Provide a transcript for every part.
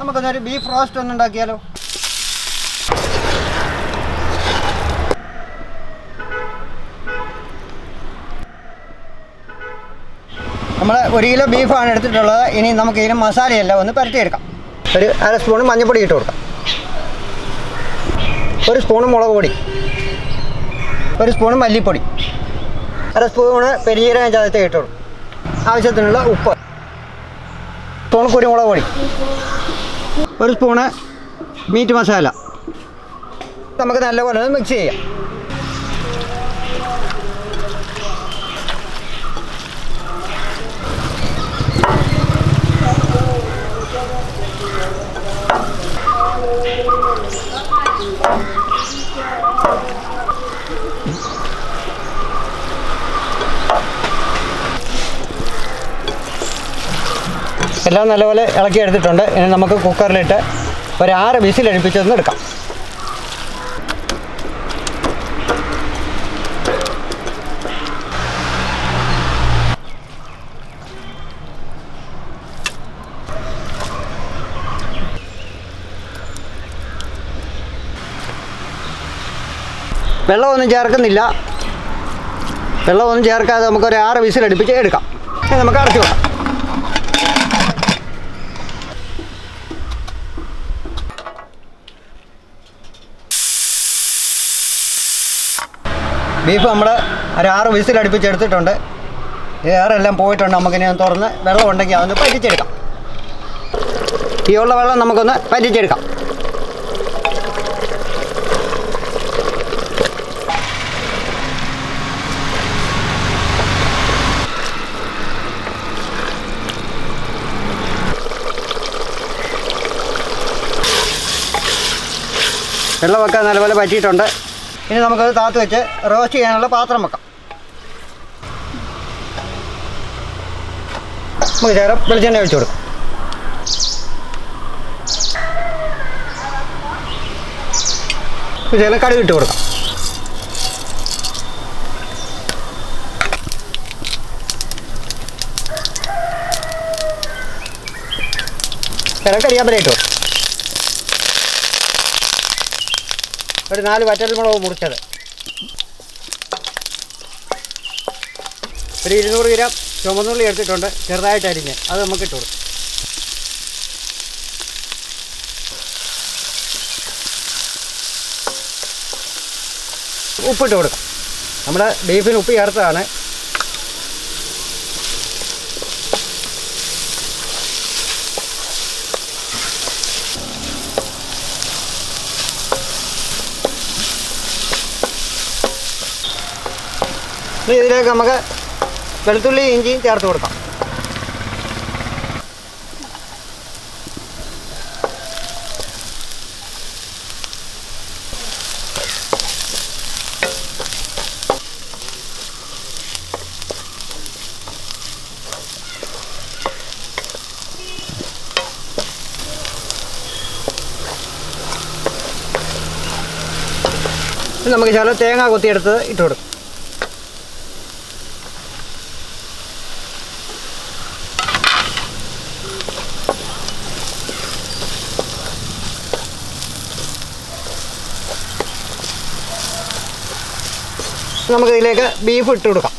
നമുക്കൊന്നൊരു beef roast ഒന്ന് ഉണ്ടാക്കിയാലോ? നമ്മൾ ഒരു കിലോ ബീഫാണ് എടുത്തിട്ടുള്ളത്. ഇനി നമുക്ക് ഇതിന് മസാലയെല്ലാം ഒന്ന് പരട്ടിയെടുക്കാം ഒരു അര സ്പൂൺ മഞ്ഞൾപ്പൊടി ഇട്ട് കൊടുക്കാം. ഒരു സ്പൂൺ മുളക് പൊടി. ഒരു സ്പൂൺ മല്ലിപ്പൊടി. അര സ്പൂണ് പെരിയീരകം ചതച്ച് ഇട്ട് കൊടുക്കും ആവശ്യത്തിനുള്ള ഉപ്പ്. സ്പൂൺ കുരുമുളക് പൊടി. ഒരു സ്പൂണ് മീറ്റ് മസാല. നമുക്ക് നല്ലപോലെ മിക്സ് ചെയ്യാം. എല്ലാം നല്ലപോലെ ഇളക്കി എടുത്തിട്ടുണ്ട്. ഇനി നമുക്ക് കുക്കറിലിട്ട് ഒരു ആറ് വിസിൽ അടുപ്പിച്ചൊന്ന് എടുക്കാം. വെള്ളമൊന്നും ചേർക്കുന്നില്ല. വെള്ളമൊന്നും ചേർക്കാതെ നമുക്കൊരു ആറ് വിസിൽ അടുപ്പിച്ച് എടുക്കാം. നമുക്ക് അടച്ചു വെക്കാം. ബീഫ് നമ്മൾ ഒരു ആറ് വിസിൽ അടുപ്പിച്ചെടുത്തിട്ടുണ്ട്. എയറെല്ലാം പോയിട്ടുണ്ട്. നമുക്കിനി തുറന്ന് വെള്ളം ഉണ്ടെങ്കിൽ അതൊന്ന് പറ്റിച്ചെടുക്കാം. ഈ ഉള്ള വെള്ളം നമുക്കൊന്ന് പറ്റിച്ചെടുക്കാം. വെള്ളമൊക്കെ നല്ലപോലെ പറ്റിയിട്ടുണ്ട്. ഇനി നമുക്കത് താത്ത് വെച്ച് റോസ്റ്റ് ചെയ്യാനുള്ള പാത്രം വെക്കാം. നമുക്ക് ചേരം വെളിച്ചെണ്ണ ഒഴിച്ചു കൊടുക്കാം. ചേരം കടുക് ഇട്ട് കൊടുക്കാം. ചേരം കരിയാമ്പല ഇട്ട് കൊടുക്കാം. ഒരു നാല് വറ്റൽമുളക് മുറിച്ചത്. ഒരു ഇരുന്നൂറ് ഗ്രാം ചുമന്നുള്ളി എടുത്തിട്ടുണ്ട്. ചെറുതായിട്ട് അരിഞ്ഞ്. അത് നമുക്ക് ഇട്ട് കൊടുക്കും. ഉപ്പിട്ട് കൊടുക്കും. നമ്മുടെ ബീഫിന് ഉപ്പ് ചേർത്തതാണ്. ഇനി ഇതിലേക്ക് നമുക്ക് വെളുത്തുള്ളി ഇഞ്ചിയും ചേർത്ത് കൊടുക്കാം. നമുക്ക് ശകലം തേങ്ങ കൊത്തിയെടുത്ത് ഇട്ട് കൊടുക്കും നമുക്ക് ഇതിലേക്ക് ബീഫ് ഇട്ട് കൊടുക്കാം.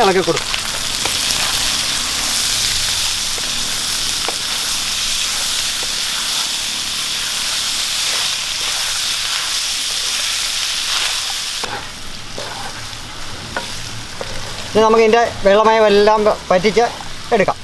ഇളക്കി കൊടുക്കും. ഇനി നമുക്ക് ഇതിന്റെ വെള്ളമയമെല്ലാം പറ്റിച്ച് എടുക്കാം.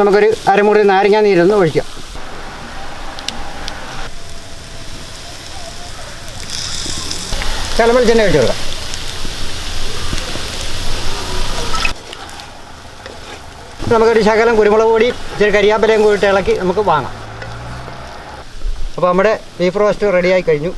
നമുക്കൊരു അരമുറി നാരങ്ങ നീരൊന്ന് ഒഴിക്കാം. ചളവെളിച്ചെണ്ണ ഒഴിച്ചു കൊടുക്കാം. നമുക്കൊരു ശകലം കുരുമുളക് പൊടി ഇച്ചിരി കരിയാപ്പിലയും കൂടി ഇളക്കി നമുക്ക് വാങ്ങാം. അപ്പോൾ നമ്മുടെ ബീഫ് റോസ്റ്റ് റെഡിയായി കഴിഞ്ഞു.